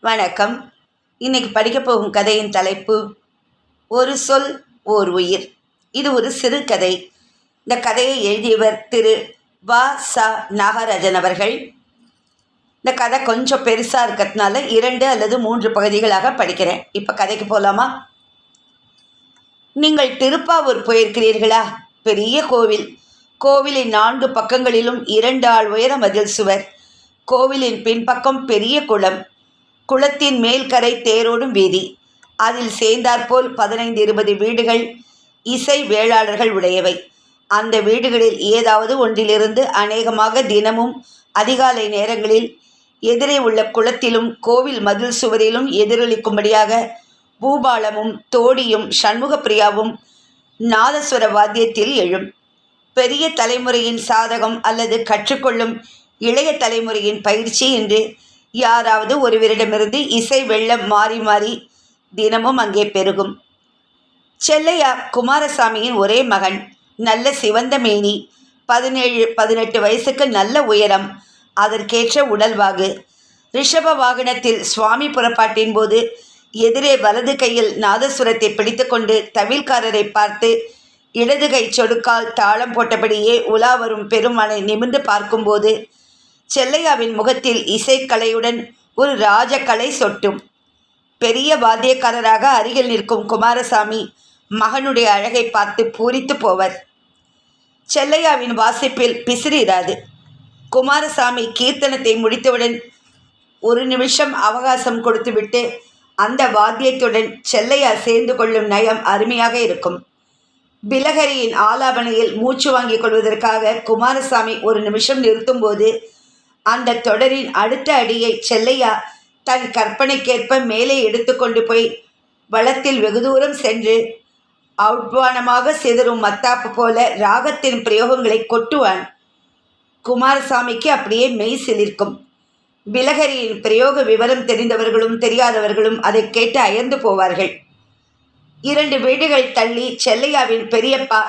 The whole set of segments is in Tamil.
வணக்கம். இன்னைக்கு படிக்கப் போகும் கதையின் தலைப்பு ஒரு சொல் ஓர் உயிர். இது ஒரு சிறுகதை இந்த கதையை எழுதியவர் திரு. வா. ச. நாகராஜன் அவர்கள். இந்த கதை கொஞ்சம் பெருசாக இருக்கிறதுனால இரண்டு அல்லது மூன்று பகுதிகளாக படிக்கிறேன். இப்போ கதைக்கு போகலாமா நீங்கள் திருப்பாவூர் போயிருக்கிறீர்களா? பெரிய கோவில். கோவிலின் நான்கு பக்கங்களிலும் இரண்டு ஆள் உயர மதில் சுவர். கோவிலின் பின்பக்கம் பெரிய குளம். குளத்தின் மேல்கரை தேரோடும் வீதி. அதில் சேர்ந்தாற்போல் பதினைந்து இருபது வீடுகள் இசை வேளாளர்கள் உடையவை. அந்த வீடுகளில் ஏதாவது ஒன்றிலிருந்து அநேகமாக தினமும் அதிகாலை நேரங்களில் எதிரே உள்ள குளத்திலும் கோவில் மதில் சுவரிலும் எதிரொலிக்கும்படியாக பூபாலமும் தோடியும் சண்முகப்பிரியாவும் நாதஸ்வர வாத்தியத்தில் எழும். பெரிய தலைமுறையின் சாதகம் அல்லது கற்றுக்கொள்ளும் இளைய தலைமுறையின் பயிற்சி என்று யாராவது ஒருவரிடமிருந்து இசை வெள்ளம் மாறி மாறி தினமும் அங்கே பெருகும். செல்லையா குமாரசாமியின் ஒரே மகன் நல்ல சிவந்த மேனி பதினேழு பதினெட்டு வயசுக்கு நல்ல உயரம் அதற்கேற்ற உடல்வாகு. ரிஷப வாகனத்தில் சுவாமி புறப்பாட்டின் போது எதிரே வலது கையில் நாதசுரத்தை பிடித்துக்கொண்டு தவில்காரரை பார்த்து இடது கை சொடுக்கால் தாளம் போட்டபடியே உலா வரும் பெருமானை நிமிர்ந்து பார்க்கும்போது செல்லையாவின் முகத்தில் இசைக்கலையுடன் ஒரு ராஜக்கலை சொட்டும். பெரிய வாத்தியக்காரராக அருகில் நிற்கும் குமாரசாமி மகனுடைய அழகை பார்த்து பூரித்து போவர். செல்லையாவின் வாசிப்பில் பிசிறிராது. குமாரசாமி கீர்த்தனத்தை முடித்தவுடன் ஒரு நிமிஷம் அவகாசம் கொடுத்துவிட்டு அந்த வாத்தியத்துடன் செல்லையா சேர்ந்து கொள்ளும் நயம் அருமையாக இருக்கும். பிலகரியின் ஆலாபனையில் மூச்சு வாங்கிக் கொள்வதற்காக குமாரசாமி ஒரு நிமிஷம் நிறுத்தும்போது அந்த தொடரின் அடுத்த அடியை செல்லையா தன் கற்பனைக்கேற்ப மேலே எடுத்துக்கொண்டு போய் வளத்தில் வெகு தூரம் சென்று அவ்வானமாக சிதறும் மத்தாப்பு போல ராகத்தின் பிரயோகங்களை கொட்டுவான். குமாரசாமிக்கு அப்படியே மெய் சிலிர்க்கும். பிலகரியின் பிரயோக விவரம் தெரிந்தவர்களும் தெரியாதவர்களும் அதை கேட்டு அயர்ந்து போவார்கள். இரண்டு வீடுகள் தள்ளி செல்லையாவின் பெரியப்பா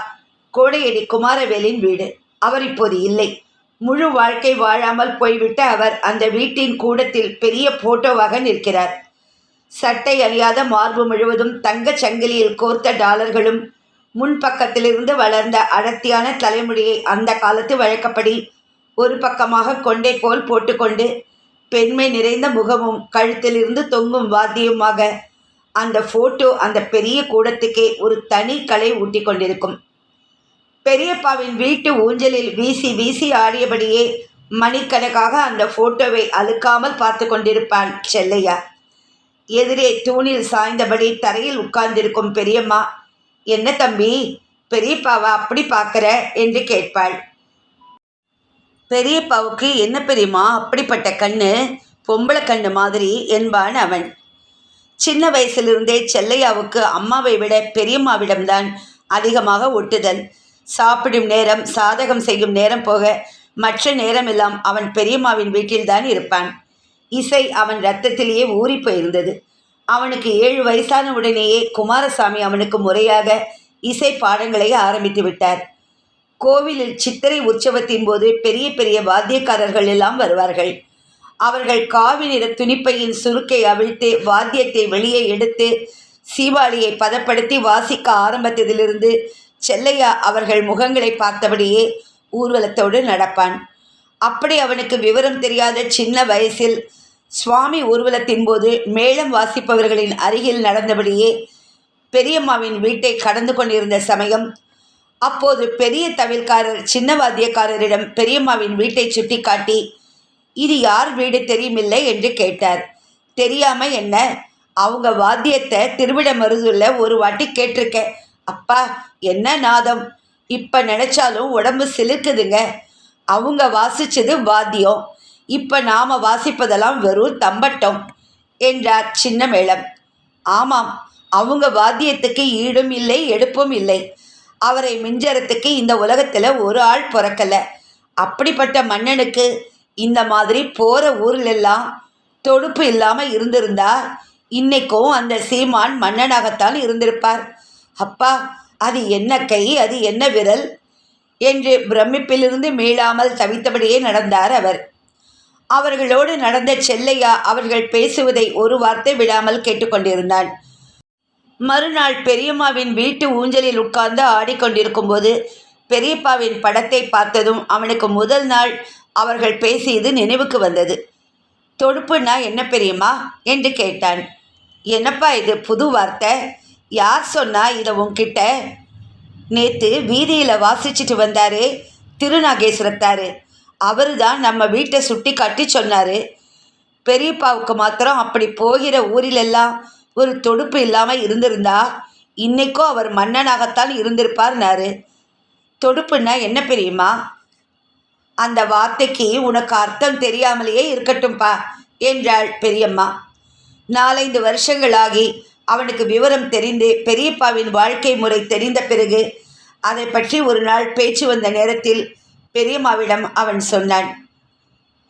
கோடையடி குமாரவேலின் வீடு. அவர் இப்போது இல்லை. முழு வாழ்க்கை வாழாமல் போய்விட்ட அவர் அந்த வீட்டின் கூடத்தில் பெரிய போட்டோவாக நிற்கிறார். சட்டை அறியாத மார்பு முழுவதும் தங்கச் சங்கிலியில் கோர்த்த டாலர்களும் முன்பக்கத்திலிருந்து வளர்ந்த அடர்த்தியான தலைமுடியை அந்த காலத்து வழக்கப்படி ஒரு பக்கமாக கொண்டே போல் போட்டுக்கொண்டு பெண்மை நிறைந்த முகமும் கழுத்திலிருந்து தொங்கும் வாத்தியமாக அந்த ஃபோட்டோ அந்த பெரிய கூடத்துக்கே ஒரு தனி கலை ஊட்டி கொண்டிருக்கும் பெரியப்பாவின் வீட்டு ஊஞ்சலில் வீசி வீசி ஆடியபடியே மணிக்கணக்காக அந்த ஃபோட்டோவை அழுக்காமல் பார்த்து கொண்டிருப்பாள் செல்லையா. எதிரே தூணில் சாய்ந்தபடி தரையில் உட்கார்ந்திருக்கும் பெரியம்மா என்ன தம்பி பெரியப்பாவை அப்படி பார்க்குற? என்று கேட்பாள். பெரியப்பாவுக்கு என்ன பெரியம்மா அப்படிப்பட்ட கண்ணு பொம்பளை கண்ணு மாதிரி? என்பான் அவன். சின்ன வயசிலிருந்தே செல்லையாவுக்கு அம்மாவை விட பெரியம்மாவிடம்தான் அதிகமாக ஒட்டுதல். சாப்பிடும் நேரம் சாதகம் செய்யும் நேரம் போக மற்ற நேரமெல்லாம் அவன் பெரியம்மாவின் வீட்டில்தான் இருப்பான். இசை அவன் ரத்தத்திலேயே ஊறி போயிருந்தது. அவனுக்கு ஏழு வயசான உடனேயே குமாரசாமி அவனுக்கு முறையாக இசை பாடங்களை ஆரம்பித்து விட்டார். கோவிலில் சித்திரை உற்சவத்தின் போது பெரிய பெரிய வாத்தியக்காரர்கள் எல்லாம் வருவார்கள். அவர்கள் காவி நிற துணிப்பையின் சுருக்கை அவிழ்த்து வாத்தியத்தை வெளியே எடுத்து சீவாளியை பதப்படுத்தி வாசிக்க ஆரம்பித்ததிலிருந்து செல்லையா அவர்கள் முகங்களை பார்த்தபடியே ஊர்வலத்தோடு நடப்பான். அப்படி அவனுக்கு விவரம் தெரியாத சின்ன வயசில் சுவாமி ஊர்வலத்தின் போது மேளம் வாசிப்பவர்களின் அருகில் நடந்தபடியே பெரியம்மாவின் வீட்டை கடந்து கொண்டிருந்த சமயம் அப்போது பெரிய தவில்காரர் சின்ன வாத்தியக்காரரிடம் பெரியம்மாவின் வீட்டை சுட்டிக்காட்டி இது யார் வீடு தெரியுமில்லை? என்று கேட்டார். தெரியாம என்ன? அவங்க வாத்தியத்தை திருவிடமருதுல ஒரு வாட்டி கேட்டிருக்கேன். அப்பா என்ன நாதம்? இப்போ நினச்சாலும் உடம்பு சிலுக்குதுங்க அவங்க வாசிச்சது வாத்தியம். இப்போ நாம் வாசிப்பதெல்லாம் வெறும் தம்பட்டம் என்றார் சின்ன மேளம் ஆமாம் அவங்க வாத்தியத்துக்கு ஈடும் இல்லை எடுப்பும் இல்லை. அவரை மிஞ்சறத்துக்கு இந்த உலகத்தில் ஒரு ஆள் பிறக்கலை. அப்படிப்பட்ட மன்னனுக்கு இந்த மாதிரி போகிற ஊர்லெல்லாம் தொடுப்பு இல்லாமல் இருந்திருந்தா இன்னைக்கும் அந்த சீமான் மன்னனாகத்தான் இருந்திருப்பார். அப்பா அது என்ன கை அது என்ன விரல்? என்று பிரமிப்பிலிருந்து மீளாமல் தவித்தபடியே நடந்தார் அவர். அவர்களோடு நடந்த செல்லையா அவர்கள் பேசுவதை ஒரு வார்த்தை விடாமல் கேட்டுக்கொண்டிருந்தான். மறுநாள் பெரியம்மாவின் வீட்டு ஊஞ்சலில் உட்கார்ந்து ஆடிக்கொண்டிருக்கும்போது பெரியப்பாவின் படத்தை பார்த்ததும் அவனுக்கு முதல் நாள் அவர்கள் பேசியது நினைவுக்கு வந்தது. தொடுப்புன்னா என்ன பெரியம்மா? என்று கேட்டான். என்னப்பா இது புது வார்த்தை? யார் சொன்னா இதை உன்கிட்ட? நேற்று வீதியில் வாசிச்சுட்டு வந்தாரு திருநாகேஸ்வரத்தாரு. அவரு தான் நம்ம வீட்டை சுட்டி காட்டி சொன்னார். பெரியப்பாவுக்கு மாத்திரம் அப்படி போகிற ஊரிலெல்லாம் ஒரு தொடுப்பு இல்லாமல் இருந்திருந்தா இன்னைக்கும் அவர் மன்னனாகத்தான் இருந்திருப்பார்னாரு. தொடுப்புன்னா என்ன பெரியம்மா அந்த வார்த்தைக்கு உனக்கு அர்த்தம் தெரியாமலேயே இருக்கட்டும்பா என்றாள் பெரியம்மா. நாலைந்து வருஷங்களாகி அவனுக்கு விவரம் தெரிந்து பெரியப்பாவின் வாழ்க்கை முறை தெரிந்த பிறகு அதை பற்றி ஒரு நாள் பேச்சு வந்த நேரத்தில் பெரியம்மாவிடம் அவன் சொன்னான்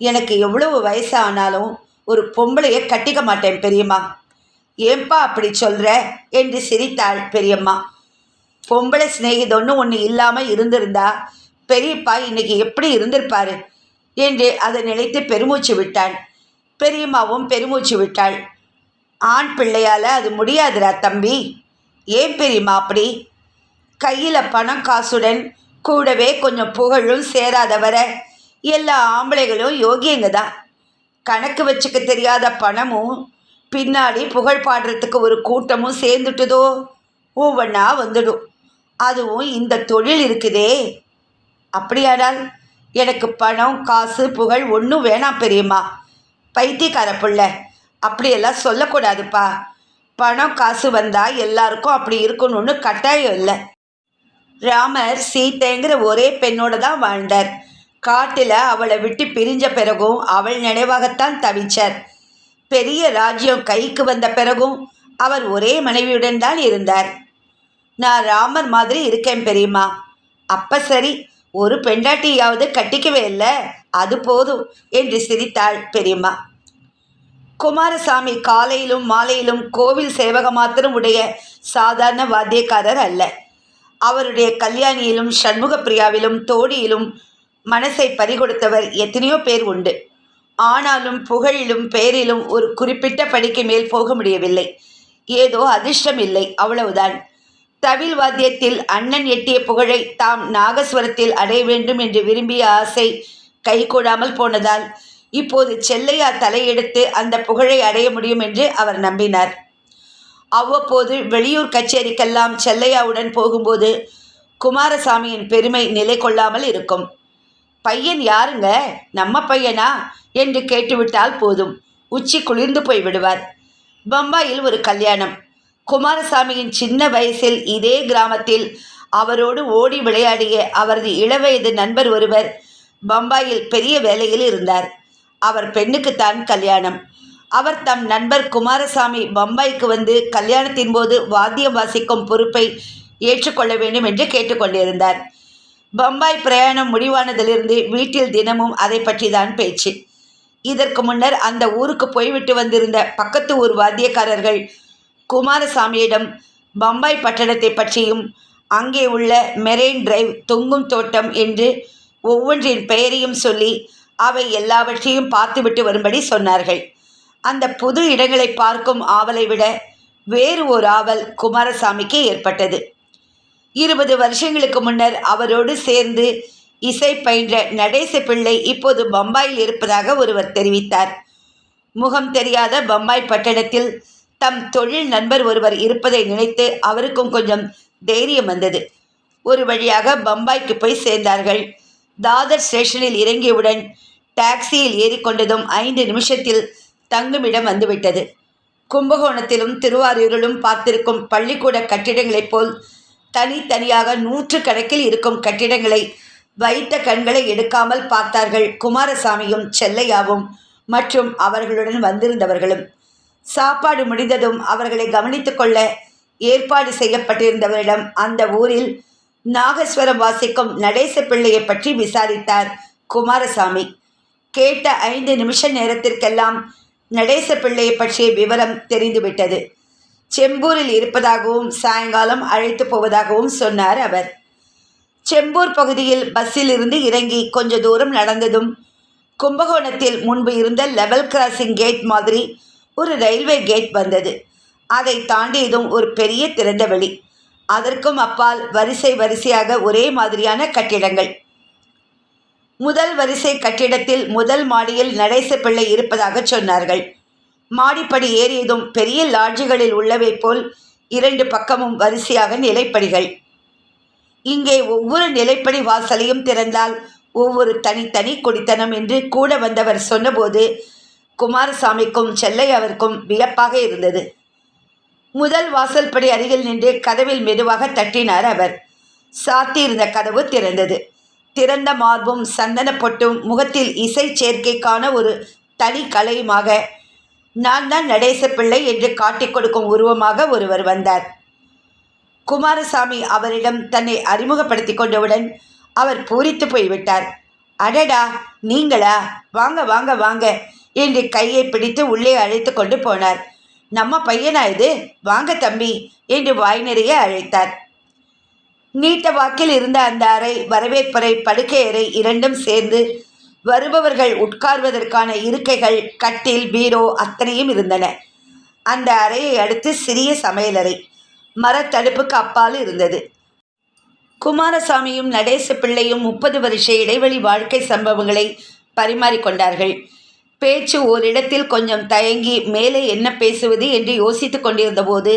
எனக்கு எவ்வளவு வயசானாலும் ஒரு பொம்பளையை கட்டிக்க மாட்டேன் பெரியம்மா. ஏன்பா அப்படி சொல்கிற என்று சிரித்தாள் பெரியம்மா. பொம்பளை சிநேகிதொன்னு ஒன்று இல்லாமல் இருந்திருந்தா பெரியப்பா இன்னைக்கு எப்படி இருந்திருப்பாரு? என்று அதை நினைத்து பெருமூச்சு விட்டான். பெரியம்மாவும் பெருமூச்சு விட்டாள். ஆண் பிள்ளையால் அது முடியாதுடா தம்பி. ஏன் பெரியம்மா அப்படி? கையில் பணம் காசுடன் கூடவே கொஞ்சம் புகழும் சேராதவர எல்லா ஆம்பளைகளும் யோகியங்க தான் கணக்கு வச்சுக்க தெரியாத பணமும் பின்னாடி புகழ் பாடுறதுக்கு ஒரு கூட்டமும் சேர்ந்துட்டுதோ? ஒவ்வொன்றா வந்துடும் அதுவும் இந்த தொழில் இருக்குதே. அப்படியானால் எனக்கு பணம் காசு புகழ் ஒன்றும் வேணாம் பெரியம்மா. பைத்தியக்கார பிள்ளை. அப்படியெல்லாம் சொல்லக்கூடாதுப்பா. பணம் காசு வந்தால் எல்லாருக்கும் அப்படி இருக்கணும்னு கட்டாயம் இல்லை. ராமர் சீத்தைங்கிற ஒரே பெண்ணோட தான் வாழ்ந்தார். காட்டில் அவளை விட்டு பிரிஞ்ச பிறகும் அவள் நினைவாகத்தான் தவிச்சார். பெரிய ராஜ்யம் கைக்கு வந்த பிறகும் அவர் ஒரே மனைவியுடன் தான் இருந்தார். நான் ராமர் மாதிரி இருக்கேன் பெரியம்மா. அப்போ சரி ஒரு பெண்டாட்டியாவது கட்டிக்கவே இல்லை. அது போதும் என்று சிரித்தாள் பெரியம்மா. குமாரசாமி காலையிலும் மாலையிலும் கோவில் சேவக மாத்திரம் உடைய சாதாரண வாத்தியக்காரர் அல்ல. அவருடைய கல்யாணியிலும் சண்முகப்பிரியாவிலும் தோடியிலும் மனசை பறிகொடுத்தவர் எத்தனையோ பேர் உண்டு. ஆனாலும் புகழிலும் பெயரிலும் ஒரு குறிப்பிட்ட படிக்கு மேல் போக முடியவில்லை. ஏதோ அதிர்ஷ்டம் இல்லை அவ்வளவுதான். தவில் வாத்தியத்தில் அண்ணன் எட்டிய புகழை தாம் நாகஸ்வரத்தில் அடைய வேண்டும் என்று விரும்பிய ஆசை கைகூடாமல் போனதால் இப்போது செல்லையா தலையெடுத்து அந்த புகழை அடைய முடியும் என்று அவர் நம்பினார். அவ்வப்போது வெளியூர் கச்சேரிக்கெல்லாம் செல்லையாவுடன் போகும்போது குமாரசாமியின் பெருமை நிலை கொள்ளாமல் இருக்கும். பையன் யாருங்க? நம்ம பையனா? என்று கேட்டுவிட்டால் போதும். உச்சி குளிர்ந்து போய் விடுவார். பம்பாயில் ஒரு கல்யாணம். குமாரசாமியின் சின்ன வயசில் இதே கிராமத்தில் அவரோடு ஓடி விளையாடிய அவரது இளவயது நண்பர் ஒருவர் பம்பாயில் பெரிய வேலையில் இருந்தார். அவர் பெண்ணுக்குத்தான் கல்யாணம். அவர் தம் நண்பர் குமாரசாமி பம்பாய்க்கு வந்து கல்யாணத்தின் போது வாத்தியம் வாசிக்கும் பொறுப்பை ஏற்றுக்கொள்ள வேண்டும் என்று கேட்டுக்கொண்டிருந்தார். பம்பாய் பிரயாணம் முடிவானதிலிருந்து வீட்டில் தினமும் அதை பற்றி தான் பேச்சு. இதற்கு முன்னர் அந்த ஊருக்கு போய்விட்டு வந்திருந்த பக்கத்து ஊர் வாத்தியக்காரர்கள் குமாரசாமியிடம் பம்பாய் பட்டணத்தை பற்றியும் அங்கே உள்ள மெரெயின் டிரைவ் தொங்கும் தோட்டம் என்று ஒவ்வொன்றின் பெயரையும் சொல்லி அவை எல்லாவற்றையும் பார்த்துவிட்டு வரும்படி சொன்னார்கள். அந்த புது இடங்களை பார்க்கும் ஆவலை விட வேறு ஒரு ஆவல் குமாரசாமிக்கு ஏற்பட்டது. இருபது வருஷங்களுக்கு முன்னர் அவரோடு சேர்ந்து இசை பயின்ற நடேச பிள்ளை இப்போது பம்பாயில் இருப்பதாக ஒருவர் தெரிவித்தார். முகம் தெரியாத பம்பாய் பட்டணத்தில் தம் தொழில் நண்பர் ஒருவர் இருப்பதை நினைத்து அவருக்கும் கொஞ்சம் தைரியம் வந்தது. ஒரு வழியாக பம்பாய்க்கு போய் சேர்ந்தார்கள். தாதர் ஸ்டேஷனில் இறங்கியவுடன் டாக்ஸியில் ஏறிக்கொண்டதும் ஐந்து நிமிஷத்தில் தங்குமிடம் வந்துவிட்டது. கும்பகோணத்திலும் திருவாரூரிலும் பார்த்திருக்கும் பள்ளிக்கூட கட்டிடங்களைப் போல் தனித்தனியாக நூற்று கணக்கில் இருக்கும் கட்டிடங்களை வைத்த கண்களை எடுக்காமல் பார்த்தார்கள் குமாரசாமியும் செல்லையாவும் மற்றும் அவர்களுடன் வந்திருந்தவர்களும். சாப்பாடு முடிந்ததும் அவர்களை கவனித்து கொள்ள ஏற்பாடு செய்யப்பட்டிருந்தவரிடம் அந்த ஊரில் நாகஸ்வரம் வாசிக்கும் நடேச பிள்ளையை பற்றி விசாரித்தார் குமாரசாமி. கேட்ட ஐந்து நிமிஷ நேரத்திற்கெல்லாம் நடேச பிள்ளையை பற்றிய விவரம் தெரிந்துவிட்டது. செம்பூரில் இருப்பதாகவும் சாயங்காலம் அழைத்து போவதாகவும் சொன்னார் அவர். செம்பூர் பகுதியில் பஸ்ஸில் இருந்து இறங்கி கொஞ்ச தூரம் நடந்ததும் கும்பகோணத்தில் முன்பு இருந்த லெவல் கிராசிங் கேட் மாதிரி ஒரு ரயில்வே கேட் வந்தது. அதை தாண்டியதும் ஒரு பெரிய திறந்த வெளி அதற்கும் அப்பால் வரிசை வரிசையாக ஒரே மாதிரியான கட்டிடங்கள். முதல் வரிசை கட்டிடத்தில் முதல் மாடியில் நடேச பிள்ளை இருப்பதாக சொன்னார்கள். மாடிப்படி ஏறியதும் பெரிய லாட்ஜுகளில் உள்ளவை போல் இரண்டு பக்கமும் வரிசையாக நிலைப்படிகள். இங்கே ஒவ்வொரு நிலைப்படி வாசலையும் திறந்தால் ஒவ்வொரு தனித்தனி குடித்தனம் என்று கூட வந்தவர் சொன்னபோது குமாரசாமிக்கும் செல்லையாவிற்கும் வியப்பாக இருந்தது. முதல் வாசல்படி அருகில் நின்று கதவில் மெதுவாக தட்டினார் அவர். சாத்தியிருந்த கதவு திறந்தது. திறந்த மார்பும் சந்தன பொட்டும் முகத்தில் இசை சேர்க்கைக்கான ஒரு தனி கலையுமாக நான் தான் நடேச பிள்ளை என்று காட்டிக் கொடுக்கும் உருவமாக ஒருவர் வந்தார். குமாரசாமி அவரிடம் தன்னை அறிமுகப்படுத்தி கொண்டவுடன் அவர் பூரித்து போய்விட்டார். அடடா நீங்களா? வாங்க வாங்க வாங்க என்று கையை பிடித்து உள்ளே அழைத்து கொண்டு போனார். நம்ம பையனா இது? வாங்க தம்பி என்று வாய் நிறைய அழைத்தார். நீட்ட வாக்கில் இருந்த அந்த அறை வரவேற்பறை படுக்கை அறை இரண்டும் சேர்ந்து வருபவர்கள் உட்கார்வதற்கான இருக்கைகள் கட்டில் பீரோ அத்தனையும் இருந்தன. அந்த அறையை அடுத்து சிறிய சமையலறை மரத்தடுப்புக்கு அப்பால் இருந்தது. குமாரசாமியும் நடேச பிள்ளையும் முப்பது வருஷ இடைவெளி வாழ்க்கை சம்பவங்களை பரிமாறிக்கொண்டார்கள் பேச்சு ஓரிடத்தில் கொஞ்சம் தயங்கி மேலே என்ன பேசுவது என்று யோசித்து கொண்டிருந்தபோது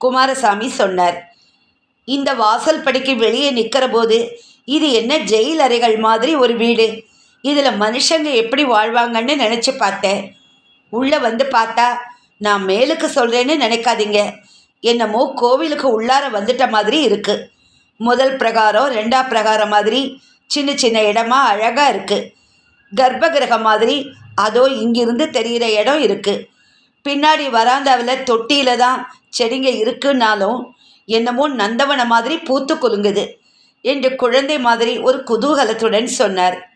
குமாரசாமி சொன்னார் இந்த வாசல் படிக்கு வெளியே நிற்கிற போது இது என்ன ஜெயில் அறைகள் மாதிரி ஒரு வீடு? இதில் மனுஷங்க எப்படி வாழ்வாங்கன்னு நினச்சி பார்த்தேன். உள்ளே வந்து பார்த்தா நான் மேலுக்கு சொல்கிறேன்னு நினைக்காதீங்க. என்னமோ கோவிலுக்கு உள்ளார வந்துட்ட மாதிரி இருக்குது முதல் பிரகாரம் ரெண்டாம் பிரகாரம் மாதிரி சின்ன சின்ன இடமா அழகாக இருக்குது கர்ப்ப கிரகம் மாதிரி அதோ இங்கிருந்து தெரிகிற இடம் இருக்குது பின்னாடி வராந்தாவில் தொட்டியில் தான் செடிங்க இருக்குன்னாலும் என்னமோ நந்தவன மாதிரி பூத்து குலுங்குது என்று குழந்தை மாதிரி ஒரு குதூகலத்துடன் சொன்னார்.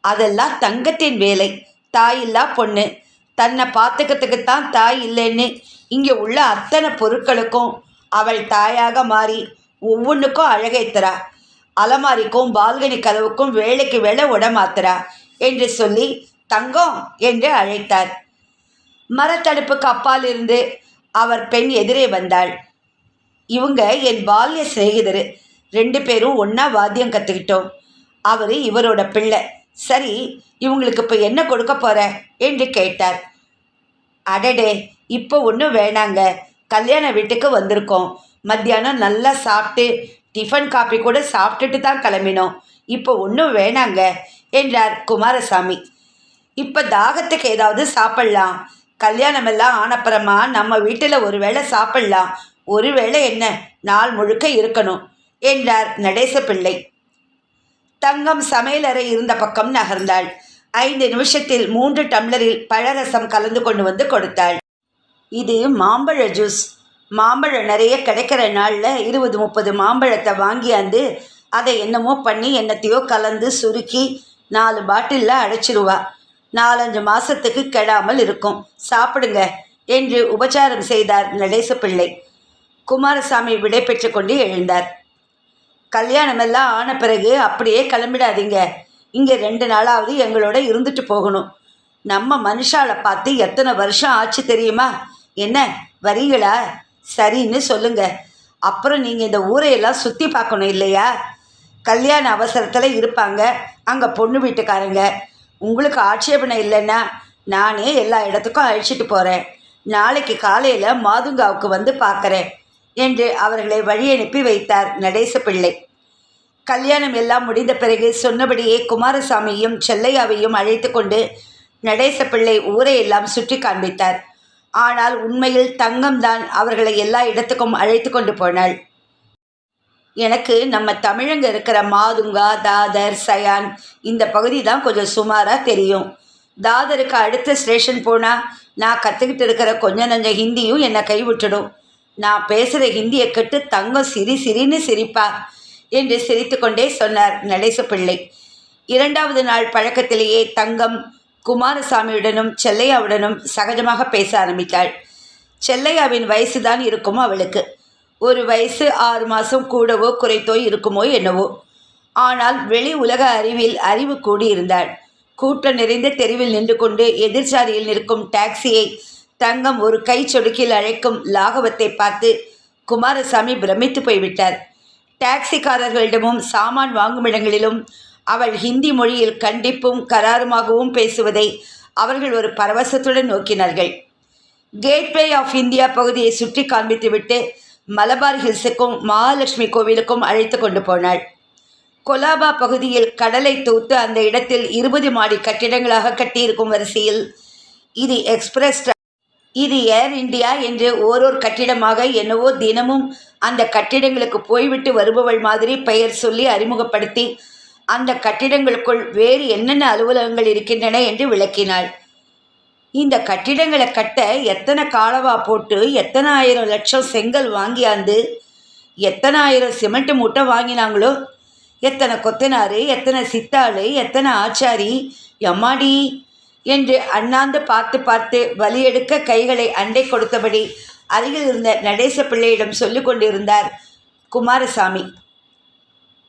அதெல்லாம் தங்கத்தின் வேலை. தாய் இல்லா பொண்ணு. தன்னை பார்த்துக்கிறதுக்குத்தான் தாய் இல்லைன்னு இங்கே உள்ள அத்தனை பொருட்களுக்கும் அவள் தாயாக மாறி ஒவ்வொன்றுக்கும் அழகைத்துறா. அலமாரிக்கும் பால்கனி கதவுக்கும் வேலைக்கு வேலை உடமாத்துறா என்று சொல்லி தங்கம் என்று அழைத்தார். மரத்தடுப்புக்கு அப்பால் இருந்து அவர் பெண் எதிரே வந்தாள். இவங்க என் பால்ய சிநேகிதர். ரெண்டு பேரும் ஒன்றா வாத்தியம் கற்றுக்கிட்டோம் அவர் இவரோட பிள்ளை. சரி இவங்களுக்கு இப்போ என்ன கொடுக்க போற? என்று கேட்டார். அடடே இப்போ ஒன்றும் வேணாங்க. கல்யாண வீட்டுக்கு வந்திருக்கோம். மத்தியானம் நல்லா சாப்பிட்டு டிஃபன் காப்பி கூட சாப்பிட்டுட்டு தான் கிளம்பினோம். இப்போ ஒன்றும் வேணாங்க என்றார் குமாரசாமி. இப்போ தாகத்துக்கு ஏதாவது சாப்பிட்லாம். கல்யாணமெல்லாம் ஆனப்புறமா நம்ம வீட்டில் ஒரு வேளை சாப்பிட்லாம். ஒருவேளை என்ன? நாள் முழுக்க இருக்கணும் என்றார் நடேச பிள்ளை தங்கம் சமையலறை இருந்த பக்கம் நகர்ந்தாள். ஐந்து நிமிஷத்தில் மூன்று டம்ளரில் பழரசம் கலந்து கொண்டு வந்து கொடுத்தாள். இது மாம்பழ ஜூஸ். மாம்பழம் நிறைய கிடைக்கிற நாளில் இருபது முப்பது மாம்பழத்தை வாங்கியாந்து அதை என்னமோ பண்ணி என்னத்தையோ கலந்து சுருக்கி நாலு பாட்டிலில் அடைச்சிருவா. நாலஞ்சு மாதத்துக்கு கெடாமல் இருக்கும். சாப்பிடுங்க என்று உபச்சாரம் செய்தார் நடேச பிள்ளை குமாரசாமி விடை பெற்று கொண்டு எழுந்தார். கல்யாணமெல்லாம் ஆன பிறகு அப்படியே கிளம்பிடாதீங்க. இங்கே ரெண்டு நாளாவது எங்களோட இருந்துட்டு போகணும். நம்ம மனுஷாவை பார்த்து எத்தனை வருஷம் ஆச்சு தெரியுமா? என்ன வரீங்களா? சரின்னு சொல்லுங்க. அப்புறம் நீங்கள் இந்த ஊரையெல்லாம் சுற்றி பார்க்கணும் இல்லையா? கல்யாண அவசரத்தில் இருப்பாங்க. அங்கே பொண்ணு வீட்டுக்காரங்க. உங்களுக்கு ஆட்சேபனை இல்லைன்னா நானே எல்லா இடத்துக்கும் அழைச்சிட்டு போகிறேன் நாளைக்கு காலையில் மாதுங்காவுக்கு வந்து பார்க்குறேன். என்று அவர்களை வழியனுப்பி வைத்தார் நடேச பிள்ளை கல்யாணம் எல்லாம் முடிந்த பிறகு சொன்னபடியே குமாரசாமியும் செல்லையாவையும் அழைத்து கொண்டு நடேச பிள்ளை ஊரை எல்லாம் சுற்றி காண்பித்தார். ஆனால் உண்மையில் தங்கம்தான் அவர்களை எல்லா இடத்துக்கும் அழைத்து கொண்டு போனாள். எனக்கு நம்ம தமிழங்க இருக்கிற மாதுங்கா தாதர் சயான் இந்த பகுதி தான் கொஞ்சம் சுமாராக தெரியும். தாதருக்கு அடுத்த ஸ்டேஷன் போனால் நான் கற்றுக்கிட்டு இருக்கிற கொஞ்சம் நஞ்சம் ஹிந்தியும் என்னை கைவிட்டுடும். நான் பேசுகிற ஹிந்தியை கேட்டு தங்கம் சிரி சிரின்னு சிரிப்பா என்று சிரித்துக்கொண்டே சொன்னார் நடேச பிள்ளை இரண்டாவது நாள் பழக்கத்திலேயே தங்கம் குமாரசாமியுடனும் செல்லையாவுடனும் சகஜமாக பேச ஆரம்பித்தாள். செல்லையாவின் வயசு தான் இருக்குமோ அவளுக்கு. ஒரு வயசு ஆறு மாதம் கூடவோ குறைத்தோ இருக்குமோ என்னவோ. ஆனால் வெளி உலக அறிவில் அறிவு கூடியிருந்தாள். கூட்டம் நிறைந்த தெருவில் நின்று கொண்டு எதிர்ச்சாரியில் நிற்கும் டாக்ஸியை தங்கம் ஒரு கை சொடுக்கில் அழைக்கும் லாகவத்தை பார்த்து குமாரசாமி பிரமித்து போய்விட்டார். டாக்ஸிக்காரர்களிடமும் சாமான் வாங்கும் இடங்களிலும் அவள் ஹிந்தி மொழியில் கண்டிப்பும் கராருமாகவும் பேசுவதை அவர்கள் ஒரு பரவசத்துடன் நோக்கினார்கள். கேட்வே ஆஃப் இந்தியா பகுதியை சுற்றி காண்பித்துவிட்டு மலபார் ஹில்ஸுக்கும் மகாலட்சுமி கோவிலுக்கும் அழைத்து கொண்டு போனாள். கொலாபா பகுதியில் கடலை தூத்து அந்த இடத்தில் இருபது மாடி கட்டிடங்களாக கட்டியிருக்கும் வரிசையில் இது எக்ஸ்பிரஸ் இது ஏர் இந்தியா என்று ஓரோர் கட்டிடமாக என்னவோ தினமும் அந்த கட்டிடங்களுக்கு போய்விட்டு வருபவள் மாதிரி பெயர் சொல்லி அறிமுகப்படுத்தி அந்த கட்டிடங்களுக்குள் வேறு என்னென்ன அலுவலகங்கள் இருக்கின்றன என்று விளக்கினாள். இந்த கட்டிடங்களை கட்ட எத்தனை காலவா போட்டு எத்தனை ஆயிரம் லட்சம் செங்கல் வாங்கியாந்து எத்தனை ஆயிரம் சிமெண்ட் மூட்டை வாங்கினாங்களோ எத்தனை கொத்தனார் எத்தனை சித்தாள் எத்தனை ஆச்சாரி எம்மாடி என்று அண்ணாந்து பார்த்து பார்த்து வலியெடுக்க கைகளை அண்டை கொடுத்தபடி அருகில் இருந்த நடேச பிள்ளையிடம் சொல்லிக் கொண்டிருந்தார் குமாரசாமி.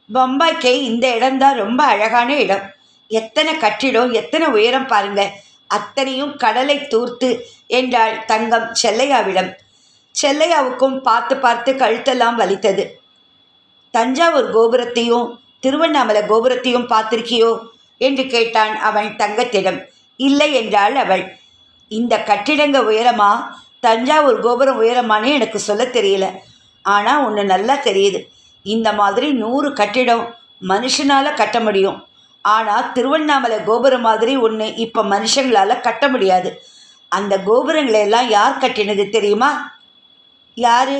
பம்பாய்க்கே இந்த இடம்தான் ரொம்ப அழகான இடம். எத்தனை கட்டிடம் எத்தனை உயரம் பாருங்க. அத்தனையும் கடலை தூர்த்து என்றாள் தங்கம் செல்லையாவிடம். செல்லையாவுக்கும் பார்த்து பார்த்து கழுத்தெல்லாம் வலித்தது. தஞ்சாவூர் கோபுரத்தையும் திருவண்ணாமலை கோபுரத்தையும் பார்த்திருக்கியோ? என்று கேட்டான் அவன் தங்கத்திடம். இல்லை என்றாள் அவள். இந்த கட்டிடங்க உயரமா? தஞ்சாவூர் கோபுரம் உயரமானே எனக்கு சொல்ல தெரியல. ஆனால் ஒன்று நல்லா தெரியுது. இந்த மாதிரி நூறு கட்டிடம் மனுஷனால் கட்ட முடியும். ஆனால் திருவண்ணாமலை கோபுரம் மாதிரி ஒன்று இப்போ மனுஷங்களால் கட்ட முடியாது. அந்த கோபுரங்களை எல்லாம் யார் கட்டினது தெரியுமா? யாரு?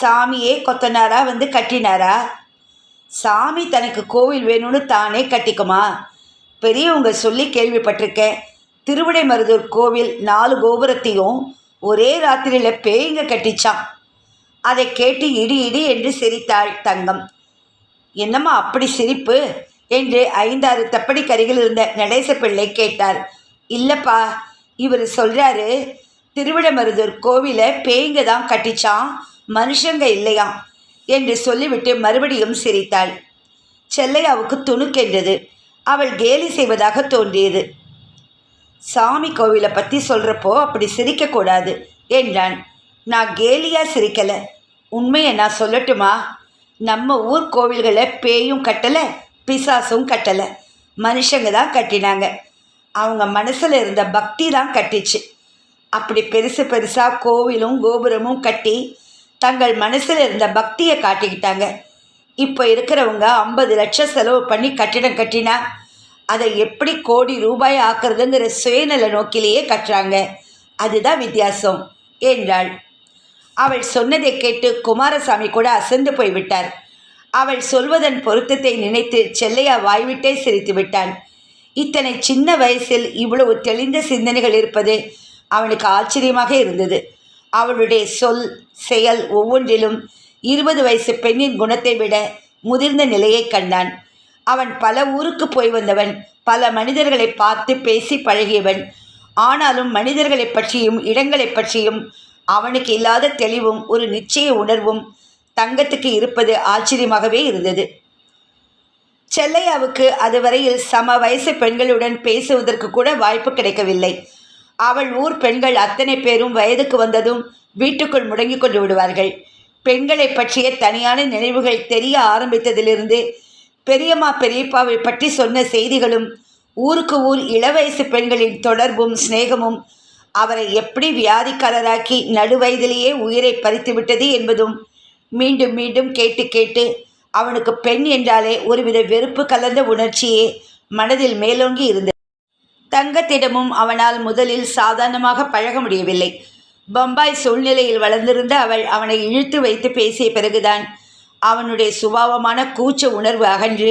சாமியே கொத்தனாரா வந்து கட்டினாரா? சாமி தனக்கு கோவில் வேணும்னு தானே கட்டிக்குமா? பெரியவங்க சொல்லி கேள்விப்பட்டிருக்கேன். திருவிடைமருதூர் கோவில் நாலு கோபுரத்தையும் ஒரே ராத்திரியில் பேய்ங்க கட்டிச்சான். அதை கேட்டு இடி இடி என்று சிரித்தாள் தங்கம். என்னம்மா அப்படி சிரிப்பு? என்று ஐந்தாறு தப்படி கருகில் இருந்த நடேச பிள்ளை கேட்டார். இல்லைப்பா இவர் சொல்கிறாரு திருவிடமருதூர் கோவிலை பேய்ங்க தான் கட்டிச்சான் மனுஷங்க இல்லையாம் என்று சொல்லிவிட்டு மறுபடியும் சிரித்தாள். செல்லையாவுக்கு துணுக்கென்றது. அவள் கேலி செய்வதாக தோன்றியது. சாமி கோவிலை பற்றி சொல்கிறப்போ அப்படி சிரிக்கக்கூடாது என்றான். நான் கேலியாக சிரிக்கலை. உண்மையை நான் சொல்லட்டுமா? நம்ம ஊர் கோவில்களை பேயும் கட்டலை பிசாசும் கட்டலை. மனுஷங்க தான் கட்டினாங்க. அவங்க மனசில் இருந்த பக்தி தான் கட்டிச்சு. அப்படி பெருசு பெருசாக கோவிலும் கோபுரமும் கட்டி தங்கள் மனசில் இருந்த பக்தியை காட்டிக்கிட்டாங்க. இப்போ இருக்கிறவங்க ஐம்பது லட்சம் செலவு பண்ணி கட்டிடம் கட்டினா அதை எப்படி கோடி ரூபாய் ஆக்குறதுங்கிற சுயநல நோக்கிலேயே கட்டுறாங்க. அதுதான் வித்தியாசம் என்றாள். அவள் சொன்னதை கேட்டு குமாரசாமி கூட அசந்து போய்விட்டார் அவள் சொல்வதன் பொருத்தத்தை நினைத்து செல்லையா வாய்விட்டே சிரித்து விட்டான் இத்தனை சின்ன வயசில் இவ்வளவு தெளிந்த சிந்தனைகள் இருப்பது அவனுக்கு ஆச்சரியமாக இருந்தது. அவளுடைய சொல் செயல் ஒவ்வொன்றிலும் இருபது வயசு பெண்ணின் குணத்தை விட முதிர்ந்த நிலையை கண்டான். அவன் பல ஊருக்கு போய் வந்தவன் பல மனிதர்களை பார்த்து பேசி பழகியவன். ஆனாலும் மனிதர்களைப் பற்றியும் இடங்களைப் பற்றியும் அவனுக்கு இல்லாத தெளிவும் ஒரு நிச்சய உணர்வும் தங்கத்துக்கு இருப்பது ஆச்சரியமாகவே இருந்தது. செல்லையாவுக்கு அதுவரையில் சம வயசு பெண்களுடன் பேசுவதற்கு கூட வாய்ப்பு கிடைக்கவில்லை. அவள் ஊர் பெண்கள் அத்தனை பேரும் வயதுக்கு வந்ததும் வீட்டுக்குள் முடங்கிக் கொண்டு விடுவார்கள். பெண்களை பற்றிய தனியான நினைவுகள் தெரிய ஆரம்பித்ததிலிருந்து பெரியம்மா பெரியப்பாவை பற்றி சொன்ன செய்திகளும் ஊருக்கு ஊர் இளவயசு பெண்களின் தொடர்பும் சிநேகமும் அவரை எப்படி வியாதிக்காரராக்கி நடுவயதிலேயே உயிரை பறித்து விட்டது என்பதும் மீண்டும் மீண்டும் கேட்டு கேட்டு அவனுக்கு பெண் என்றாலே ஒருவித வெறுப்பு கலந்த உணர்ச்சியே மனதில் மேலோங்கி இருந்தது. தங்கத்திடமும் அவனால் முதலில் சாதாரணமாக பழக முடியவில்லை. பம்பாய் சூழ்நிலையில் வளர்ந்திருந்த அவள் அவனை இழுத்து வைத்து பேசிய பிறகுதான் அவனுடைய சுபாவமான கூச்ச உணர்வு அகன்று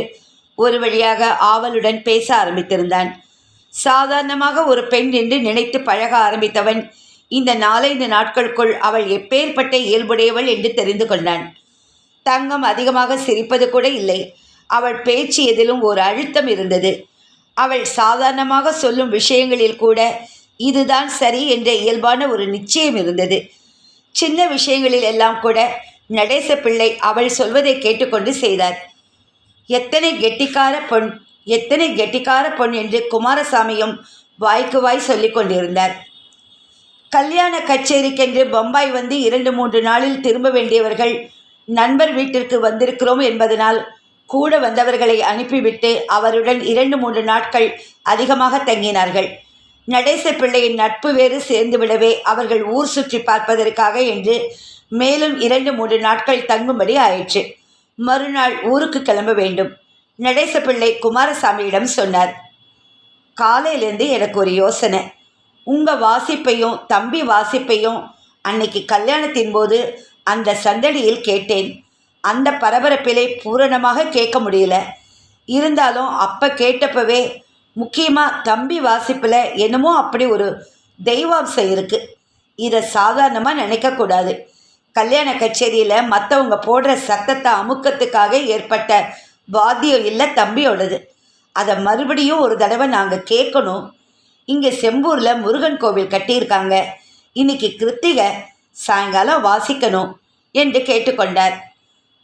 ஒரு வழியாக ஆவலுடன் பேச ஆரம்பித்திருந்தான். சாதாரணமாக ஒரு பெண் என்று நினைத்து பழக ஆரம்பித்தவன் இந்த நாலைந்து நாட்களுக்குள் அவள் எப்பேற்பட்ட இயல்புடையவள் என்று தெரிந்து கொண்டான். தங்கம் அதிகமாக சிரிப்பது கூட இல்லை. அவள் பேச்சு எதிலும் ஒரு அழுத்தம் இருந்தது. அவள் சாதாரணமாக சொல்லும் விஷயங்களில் கூட இதுதான் சரி என்ற இயல்பான ஒரு நிச்சயம் இருந்தது. சின்ன விஷயங்களில் எல்லாம் கூட நடேச பிள்ளை அவள் சொல்வதை கேட்டுக்கொண்டு செய்தார். எத்தனை கெட்டிக்கார பொன் எத்தனை கெட்டிக்கார பொன் என்று குமாரசாமியும் வாய்க்கு வாய் சொல்லிக் கொண்டிருந்தார். கல்யாண கச்சேரிக்கென்று பம்பாய் வந்து இரண்டு மூன்று நாளில் திரும்ப வேண்டியவர்கள் நண்பர் வீட்டிற்கு வந்திருக்கிறோம் என்பதனால் கூட வந்தவர்களை அனுப்பிவிட்டு அவருடன் இரண்டு மூன்று நாட்கள் அதிகமாக தங்கினார்கள். நடேச பிள்ளையின் நட்பு வேறு சேர்ந்துவிடவே அவர்கள் ஊர் சுற்றி பார்ப்பதற்காக என்று மேலும் இரண்டு மூன்று நாட்கள் தங்கும்படி ஆயிற்று. மறுநாள் ஊருக்கு கிளம்ப வேண்டும். நடேச பிள்ளை குமாரசாமியிடம் சொன்னார். காலையிலேருந்து எனக்கு ஒரு யோசனை. உங்கள் வாசிப்பையும் தம்பி வாசிப்பையும் அன்னைக்கு கல்யாணத்தின் போது அந்த சந்தடியில் கேட்டேன். அந்த பரபரப்பிலே பூரணமாக கேட்க முடியல. இருந்தாலும் அப்போ கேட்டப்பவே முக்கியமாக தம்பி வாசிப்பில் என்னமோ அப்படி ஒரு தெய்வாம்சம் இருக்குது இதை சாதாரணமாக நினைக்கக்கூடாது கல்யாண கச்சேரியில் மற்றவங்க போடுற சத்தத்தை அமுக்கத்துக்காக ஏற்பட்ட வாத்தியம் இல்லை தம்பியோடது. அதை மறுபடியும் ஒரு தடவை நாங்கள் கேட்கணும் இங்கே செம்பூரில் முருகன் கோவில் கட்டியிருக்காங்க. இன்னைக்கு கிருத்திகை சாயங்காலம் வாசிக்கணும் என்று கேட்டுக்கொண்டார்.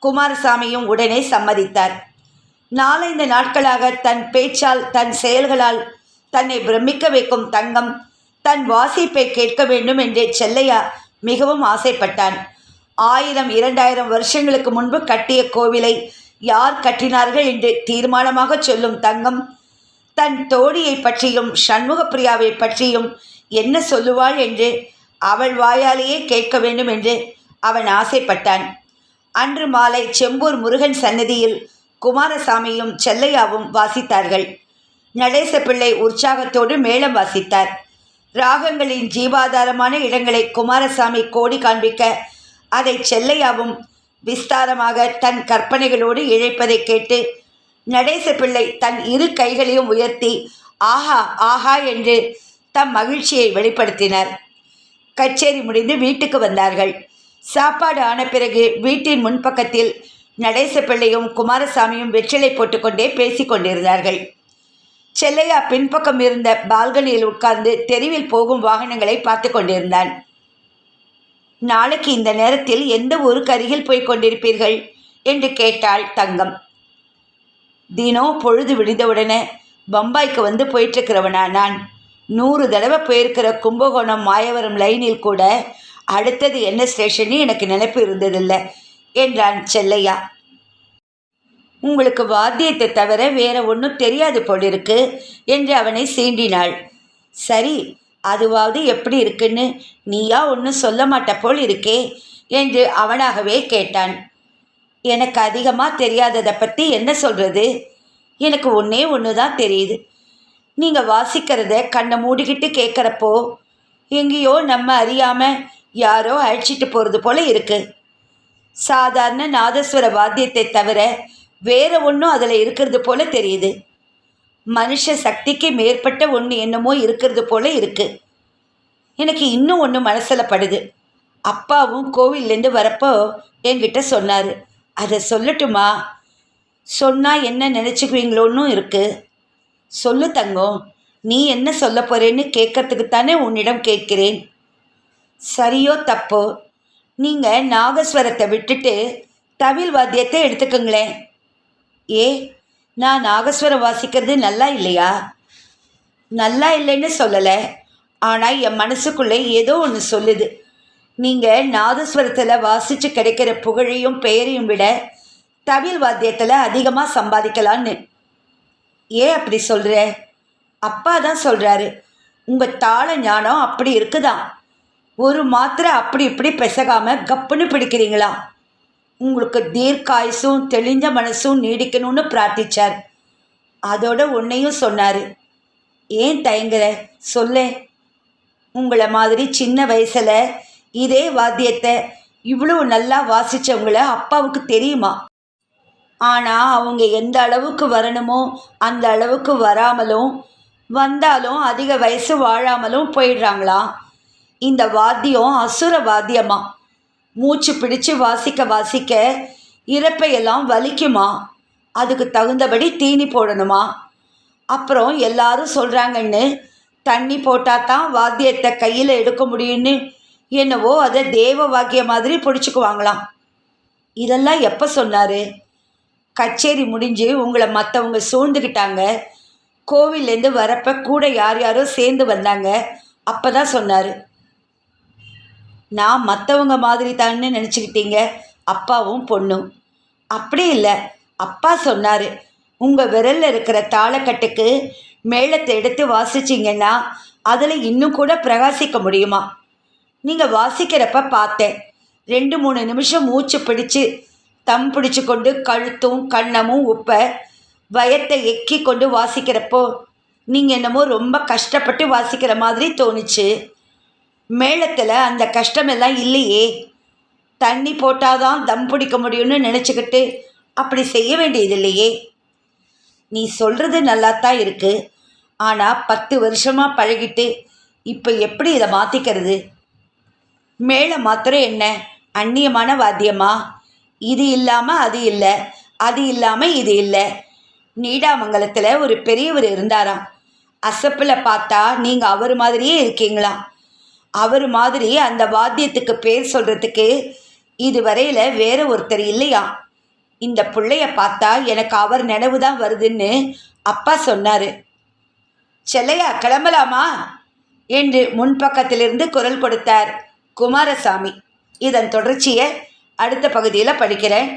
குமாரசாமியும் உடனே சம்மதித்தார். நாலைந்து நாட்களாக தன் பேச்சால் தன் செயல்களால் தன்னை பிரமிக்க வைக்கும் தங்கம் தன் வாசிப்பை கேட்க வேண்டும் என்று செல்லையா மிகவும் ஆசைப்பட்டான். ஆயிரம் இரண்டாயிரம் வருஷங்களுக்கு முன்பு கட்டிய கோவிலை யார் கட்டினார்கள் என்று தீர்மானமாக சொல்லும் தங்கம் தன் தோழியை பற்றியும் சண்முகப்பிரியாவை பற்றியும் என்ன சொல்லுவாள் என்று அவள் வாயாலேயே கேட்க வேண்டும் என்று அவன் ஆசைப்பட்டான். அன்று மாலை செம்பூர் முருகன் சன்னதியில் குமாரசாமியும் செல்லையாவும் வாசித்தார்கள். நடேச பிள்ளை உற்சாகத்தோடு மேளம் வாசித்தார். ராகங்களின் ஜீவாதாரமான இடங்களை குமாரசாமி கோடி காண்பிக்க அதை செல்லையாவும் விஸ்தாரமாக தன் கற்பனைகளோடு இழைப்பதை கேட்டு நடேச பிள்ளை தன் இரு கைகளையும் உயர்த்தி ஆஹா ஆஹா என்று தம் மகிழ்ச்சியை வெளிப்படுத்தினார். கச்சேரி முடிந்து வீட்டுக்கு வந்தார்கள். சாப்பாடு ஆன பிறகு வீட்டின் முன்பக்கத்தில் நடேச பிள்ளையும் குமாரசாமியும் வெற்றிலை போட்டுக்கொண்டே பேசிக் கொண்டிருந்தார்கள். செல்லையா பின்பக்கம் இருந்த பால்கனியில் உட்கார்ந்து தெருவில் போகும் வாகனங்களை பார்த்து கொண்டிருந்தான். நாளைக்கு இந்த நேரத்தில் எந்த ஊருக்கு அருகில் போய் கொண்டிருப்பீர்கள்? என்று கேட்டாள் தங்கம். தினம் பொழுது விடிந்தவுடனே பம்பாய்க்கு வந்து போயிட்டுருக்கிறவனா நான். நூறு தடவை போயிருக்கிற கும்பகோணம் மாயவரம் லைனில் கூட அடுத்தது என்ன ஸ்டேஷன்னு எனக்கு நினைப்பு இருந்ததில்லை. என்றான் செல்லையா. உங்களுக்கு வாத்தியத்தை தவிர வேற ஒன்றும் தெரியாது போலிருக்கு என்று அவனை சீண்டினாள். சரி அதுவாவது எப்படி இருக்குன்னு நீயா ஒன்றும் சொல்ல மாட்ட போல் இருக்கே என்று அவனாகவே கேட்டான். எனக்கு அதிகமாக தெரியாததை பற்றி என்ன சொல்கிறது எனக்கு ஒன்றே ஒன்று தான் தெரியுது. நீங்கள் வாசிக்கிறத கண்ணை மூடிக்கிட்டு கேட்குறப்போ எங்கேயோ நம்ம அறியாமல் யாரோ அழைச்சிட்டு போகிறது போல இருக்குது சாதாரண நாதஸ்வர வாத்தியத்தை தவிர வேற ஒன்றும் அதில் இருக்கிறது போல தெரியுது. மனுஷ சக்திக்கு மேற்பட்ட ஒன்று என்னமோ இருக்கிறது போல இருக்குது எனக்கு இன்னும் ஒன்று மனசில் படுது. அப்பாவும் கோவில்லேருந்து வரப்போ என்கிட்ட சொன்னார். அதை சொல்லட்டுமா? சொன்னால் என்ன நினச்சிக்குவீங்களோன்னு இருக்குது சொல்லு தங்கம் நீ என்ன சொல்ல போகிறேன்னு கேட்கறதுக்கு தானே உன்னிடம் கேட்கிறேன். சரியோ தப்போ? நீங்கள் நாகஸ்வரத்தை விட்டுட்டு தவில் வாத்தியத்தை எடுத்துக்கோங்களேன். ஏ நான் நாகஸ்வரம் வாசிக்கிறது நல்லா இல்லையா? நல்லா இல்லைன்னு சொல்லலை. ஆனால் என் மனசுக்குள்ளே ஏதோ ஒன்று சொல்லுது. நீங்கள் நாதஸ்வரத்தில் வாசித்து கிடைக்கிற புகழையும் பெயரையும் விட தவில் வாத்தியத்தில் அதிகமாக சம்பாதிக்கலான்னு. ஏன் அப்படி சொல்கிற அப்பா தான் சொல்கிறாரு உங்கள் தாள ஞானம் அப்படி இருக்குதான் ஒரு மாத்திரை அப்படி இப்படி பெசகாமல் கப்புன்னு பிடிக்கிறீங்களா? உங்களுக்கு தீர்க்காயுசும் தெளிஞ்ச மனசும் நீடிக்கணும்னு பிரார்த்திச்சார். அதோட உன்னையும் சொன்னார். ஏன் தயங்குற? சொல்ல. உங்களை மாதிரி சின்ன வயசில் இதே வாத்தியத்தை இவ்வளோ நல்லா வாசித்தவங்கள அப்பாவுக்கு தெரியுமா? ஆனால் அவங்க எந்த அளவுக்கு வரணுமோ அந்த அளவுக்கு வராமலும் வந்தாலும் அதிக வயசு வாழாமலும் போயிடுறாங்களாம் இந்த வாத்தியம் அசுர வாத்தியமா? மூச்சு பிடிச்சு வாசிக்க வாசிக்க இறப்பையெல்லாம் வலிக்குமா? அதுக்கு தகுந்தபடி தீனி போடணுமா? அப்புறம் எல்லாரும் சொல்கிறாங்கன்னு தண்ணி போட்டால் தான் வாத்தியத்தை கையில் எடுக்க முடியும்னு என்னவோ அதை தேவ வாக்கிய மாதிரி பிடிச்சிக்குவாங்களாம். இதெல்லாம் எப்போ சொன்னார்? கச்சேரி முடிஞ்சு உங்களை மற்றவங்க சூழ்ந்துக்கிட்டாங்க கோவில்லேருந்து வரப்போ கூட யார் யாரோ சேர்ந்து வந்தாங்க. அப்போ தான் சொன்னார். நான் மற்றவங்க மாதிரி தான்னு நினச்சிக்கிட்டீங்க? அப்பாவும் பொண்ணும். அப்படி இல்லை. அப்பா சொன்னார் உங்கள் விரலில் இருக்கிற தாளக்கட்டுக்கு மேளத்தை எடுத்து வாசிச்சிங்கன்னா அதில் இன்னும் கூட பிரகாசிக்க முடியுமா? நீங்கள் வாசிக்கிறப்ப பார்த்தேன். ரெண்டு மூணு நிமிஷம் மூச்சு பிடிச்சு தம் பிடிச்சு கொண்டு கழுத்தும் கண்ணமும் உப்ப வயத்தை எக்கி கொண்டு வாசிக்கிறப்போ நீங்கள் என்னமோ ரொம்ப கஷ்டப்பட்டு வாசிக்கிற மாதிரி தோணுச்சு. மேளத்தில் அந்த கஷ்டமெல்லாம் இல்லையே. தண்ணி போட்டாதான் தம் பிடிக்க முடியும்னு நினச்சிக்கிட்டு அப்படி செய்ய வேண்டியது இல்லையே. நீ சொல்கிறது நல்லா தான் இருக்குது ஆனால் பத்து வருஷமாக பழகிட்டு இப்போ எப்படி இதை மாற்றிக்கிறது மேலே மாத்திரம் என்ன? அந்நியமான வாத்தியமா? இது இல்லாமல் அது இல்லை அது இல்லாமல் இது இல்லை. நீடாமங்கலத்தில் ஒரு பெரியவர் இருந்தாராம். அசப்பில் பார்த்தா நீங்கள் அவர் மாதிரியே இருக்கீங்களாம். அவர் மாதிரி அந்த வாத்தியத்துக்கு பேர் சொல்கிறதுக்கு இதுவரையில் வேற ஒருத்தர் இல்லையா? இந்த பிள்ளைய பார்த்தா எனக்கு அவர் நினைவு தான் வருதுன்னு அப்பா சொன்னார். செல்லையா கிளம்பலாமா? என்று முன்பக்கத்திலிருந்து குரல் கொடுத்தார் குமாரசாமி. இதன் தொடர்ச்சியை அடுத்த பகுதியில் படிக்கிறேன்.